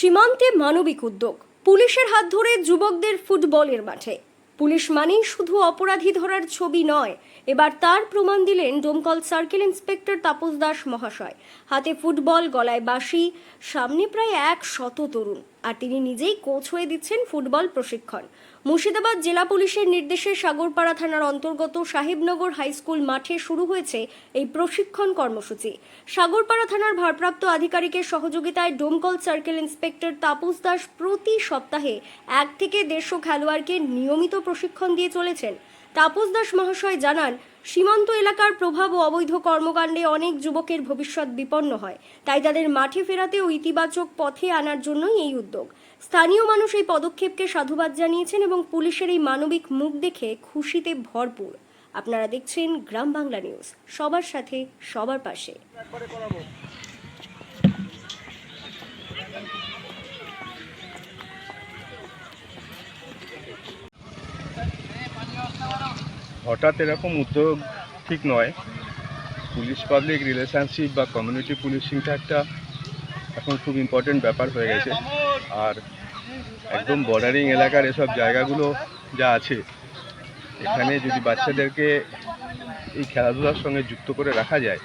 সীমান্তে মানবিক উদ্যোগ। পুলিশের হাত ধরে যুবকদের ফুটবলের মাঠে। পুলিশ মানেই শুধু অপরাধী ধরার ছবি নয়, এবার তার প্রমাণ দিলেন ডোমকল সার্কেল ইন্সপেক্টর তাপস দাস মহাশয়। হাতে ফুটবল, গলায় বাঁশি, সামনে প্রায় এক শত তরুণ। আর তিনি নিজেই কোচ হয়ে দিচ্ছেন ফুটবল প্রশিক্ষণ। মুর্শিদাবাদ জেলা পুলিশের নির্দেশে সাগরপাড়া থানার অন্তর্গত সাহেবনগর হাই স্কুল মাঠে শুরু হয়েছে এই প্রশিক্ষণ কর্মসূচি। সাগরপাড়া থানার ভারপ্রাপ্ত আধিকারিকের সহযোগিতায় ডোমকল সার্কেল ইন্সপেক্টর তাপস দাস প্রতি সপ্তাহে এক থেকে দেড়শো খেলোয়াড়কে নিয়মিত প্রশিক্ষণ দিয়ে চলেছেন। তাপস দাস মহাশয় জানান, সীমান্ত এলাকার প্রভাব ও অবৈধ কর্মকাণ্ডে অনেক যুবকের ভবিষ্যৎ বিপন্ন হয়। তাই তাদের মাঠে ফেরাতে ও ইতিবাচক পথে আনার জন্যই এই উদ্যোগ। স্থানীয় মানুষ এই পদক্ষেপকে সাধুবাদ জানিয়েছেন এবং পুলিশের এই মানবিক মুখ দেখে খুশিতে ভরপুর। আপনারা দেখছেন গ্রাম বাংলা নিউজ। সবার সাথে, সবার পাশে। হঠাৎ এরকম উদ্যোগ ঠিক নয়। পুলিশ পাবলিক রিলেশনশিপ বা কমিউনিটি পুলিশিংটা একটা এখন খুব ইম্পর্টেন্ট ব্যাপার হয়ে গেছে। আর একদম বর্ডারিং এলাকার এসব জায়গাগুলো যা আছে, এখানে যদি বাচ্চাদেরকে এই খেলাধুলার সঙ্গে যুক্ত করে রাখা যায়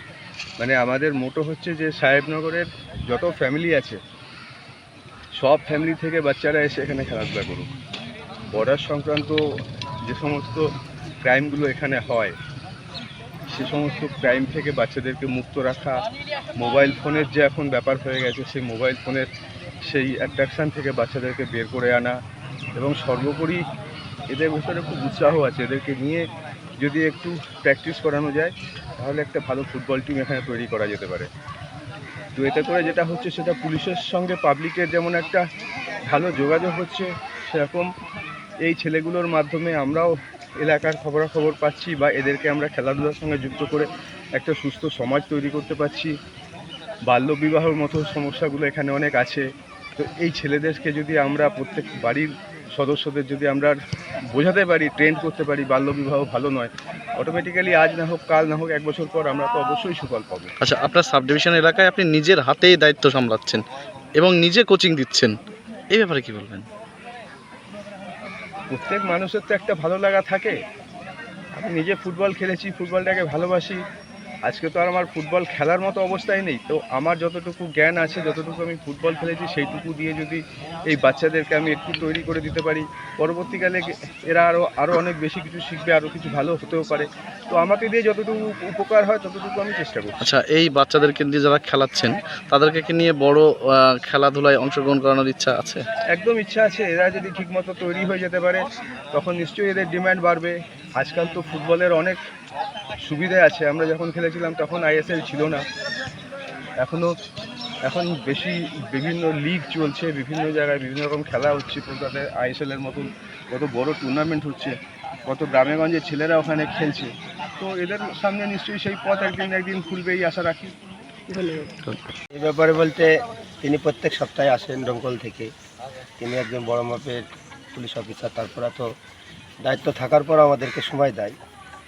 মানে আমাদের মোটো হচ্ছে যে সাহেবনগরের যত ফ্যামিলি আছে, সব ফ্যামিলি থেকে বাচ্চারা এসে এখানে খেলাধুলা করুক। বর্ডার সংক্রান্ত যে সমস্ত ক্রাইমগুলো এখানে হয়। সে সমস্ত ক্রাইম থেকে বাচ্চাদেরকে মুক্ত রাখা, মোবাইল ফোনের যে এখন ব্যাপার হয়ে গেছে, সেই মোবাইল ফোনের সেই অ্যাট্রাকশান থেকে বাচ্চাদেরকে বের করে আনা এবং সর্বোপরি এদের ভেতরে খুব উৎসাহ আছে। এদেরকে নিয়ে যদি একটু প্র্যাকটিস করানো যায়, তাহলে একটা ভালো ফুটবল টিম এখানে তৈরি করা যেতে পারে। তো এতে করে যেটা হচ্ছে, সেটা পুলিশের সঙ্গে পাবলিকের যেমন একটা ভালো যোগাযোগ হচ্ছে, সেরকম এই ছেলেগুলোর মাধ্যমে আমরাও এলাকার খবরাখবর পাচ্ছি বা এদেরকে আমরা খেলাধুলার সঙ্গে যুক্ত করে একটা সুস্থ সমাজ তৈরি করতে পারছি। বাল্যবিবাহর মতো সমস্যাগুলো এখানে অনেক আছে। তো এই ছেলেদেরকে যদি আমরা প্রত্যেক বাড়ির সদস্যদের যদি আমরা বোঝাতে পারি ট্রেন্ড করতে পারি বাল্যবিবাহ ভালো নয় অটোমেটিক্যালি আজ না হোক, কাল না হোক, এক বছর পর আমরা তো অবশ্যই সুফল পাবো। আচ্ছা আপনার সাব ডিভিশন এলাকায় আপনি নিজের হাতেই দায়িত্ব সামলাচ্ছেন এবং নিজে কোচিং দিচ্ছেন। এই ব্যাপারে কি বলবেন? প্রত্যেক মানুষের তো একটা ভালো লাগা থাকে। আমি নিজে ফুটবল খেলেছি ফুটবলটাকে ভালোবাসি। আজকে তো আর আমার ফুটবল খেলার মতো অবস্থায় নেই। তো আমার যতটুকু জ্ঞান আছে যতটুকু আমি ফুটবল খেলেছি সেইটুকু দিয়ে যদি এই বাচ্চাদেরকে আমি একটু তৈরি করে দিতে পারি পরবর্তীকালে এরা আরও আরও অনেক বেশি কিছু শিখবে আরও কিছু ভালো হতেও পারে। তো আমাকে দিয়ে যতটুকু উপকার হয় ততটুকু আমি চেষ্টা করছি। আচ্ছা এই বাচ্চাদেরকে দিয়ে যারা খেলাচ্ছেন তাদেরকে কি নিয়ে বড় খেলাধুলায় অংশগ্রহণ করানোর ইচ্ছা আছে? একদম ইচ্ছা আছে এরা যদি ঠিকমতো তৈরি হয়ে যেতে পারে তখন নিশ্চয়ই এদের ডিমান্ড বাড়বে। আজকাল তো ফুটবলের অনেক সুবিধা আছে। আমরা যখন খেলেছিলাম তখন আইএসএল ছিল না। এখনও এখন বেশি বিভিন্ন লিগ চলছে, বিভিন্ন জায়গায় বিভিন্ন রকম খেলা হচ্ছে। কলকাতায় আইএসএল এর মতন কত বড় টুর্নামেন্ট হচ্ছে, কত গ্রামেগঞ্জের ছেলেরা ওখানে খেলছে। তো এদের সামনে নিশ্চয়ই সেই পথ একদিন একদিন খুলবে এই আশা রাখি। এই ব্যাপারে বলতে তিনি প্রত্যেক সপ্তাহে আসেন ডঙ্কল থেকে। তিনি একজন বড় মাপের পুলিশ অফিসার তারপরে তো দায়িত্ব থাকার পর আমাদেরকে সময় দেয়।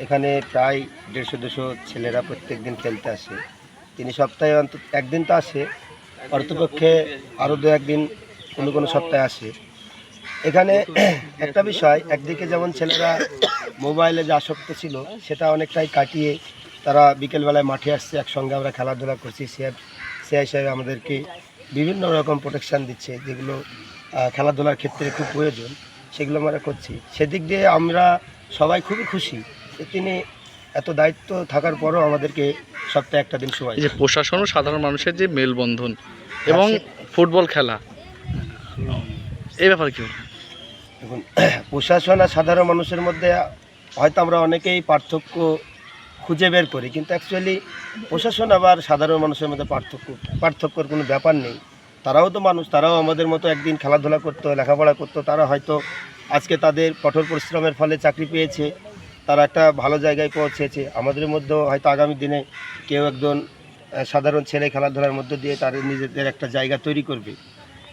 এখানে প্রায় দেড়শো, দুশো ছেলেরা প্রত্যেক দিন খেলতে আসে। তিনি সপ্তাহে অন্তত, একদিন তো আসে অর্থপক্ষে আরও দু একদিন কোনো কোনো সপ্তাহে আসে। এখানে একটা বিষয়, একদিকে যেমন ছেলেরা মোবাইলে যে আসক্ত ছিল, সেটা অনেকটাই কাটিয়ে তারা বিকেলবেলায় মাঠে আসছে, একসঙ্গে আমরা খেলাধুলা করছি, সে সে হিসাবে আমাদেরকে বিভিন্ন রকম প্রোটেকশান দিচ্ছে, যেগুলো খেলাধুলার ক্ষেত্রে খুব প্রয়োজন, সেগুলো আমরা করছি। সেদিক দিয়ে আমরা সবাই খুবই খুশি তিনি এত দায়িত্ব থাকার পরও আমাদেরকে সপ্তাহে একটা দিন সময় যে প্রশাসন ও সাধারণ মানুষের যে মেলবন্ধন এবং ফুটবল খেলা এই ব্যাপারে কি দেখুন প্রশাসন আর সাধারণ মানুষের মধ্যে হয়তো আমরা অনেকেই পার্থক্য খুঁজে বের করি কিন্তু অ্যাকচুয়ালি প্রশাসন আবার সাধারণ মানুষের মধ্যে পার্থক্য পার্থক্যর কোনো ব্যাপার নেই। তারাও তো মানুষ তারাও আমাদের মতো একদিন খেলাধুলা করতো লেখাপড়া করতো তারা হয়তো আজকে তাদের কঠোর পরিশ্রমের ফলে চাকরি পেয়েছে। তারা একটা ভালো জায়গায় পৌঁছেছে। আমাদের মধ্যেও হয়তো আগামী দিনে কেউ একজন সাধারণ ছেলে খেলাধুলার মধ্য দিয়ে তাদের নিজেদের একটা জায়গা তৈরি করবে।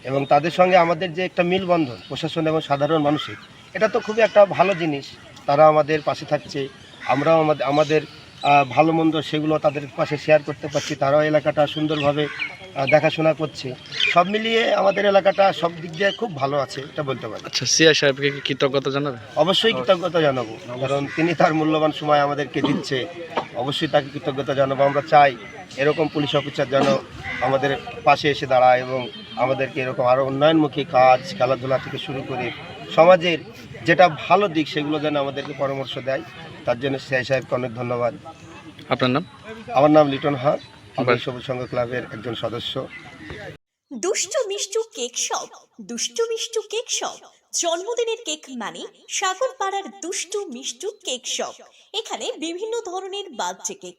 এবং তাদের সঙ্গে আমাদের যে একটা মিলবন্ধন, প্রশাসন এবং সাধারণ মানুষের, এটা তো খুবই একটা ভালো জিনিস। তারা আমাদের পাশে থাকছে। আমরাও আমাদের আমাদের ভালো মন্দ সেগুলো তাদের পাশে শেয়ার করতে পারছি। তারাও এলাকাটা সুন্দরভাবে দেখাশোনা করছে। সব মিলিয়ে আমাদের এলাকাটা সব দিক দিয়ে খুব ভালো আছে এটা বলতে পারি আচ্ছা সিআই সাহেবকে কি কৃতজ্ঞতা জানাবে অবশ্যই কৃতজ্ঞতা জানাব কারণ তিনি তার মূল্যবান সময় আমাদেরকে দিচ্ছে। অবশ্যই তাকে কৃতজ্ঞতা জানাব। আমরা চাই এরকম পুলিশ অফিসার যেন আমাদের পাশে এসে দাঁড়ায় এবং আমাদেরকে এরকম আরও উন্নয়নমুখী কাজ খেলাধুলা থেকে শুরু করে সমাজের যেটা ভালো দিক সেগুলো যেন আমাদেরকে পরামর্শ দেয়। তার জন্য সিআই সাহেবকে অনেক ধন্যবাদ। আপনার নাম? আমার নাম লিটন হাঁক। আমি সবুজ সংঘ ক্লাবের একজন সদস্য। দুষ্টু Mishtu cake shop. Dushtu Mishtu cake shop. জন্মদিনের কেক মানে সাগর পাড়ার দুষ্টু মিষ্টু কেক শপ। এখানে বিভিন্ন ধরনের বার্থডে কেক।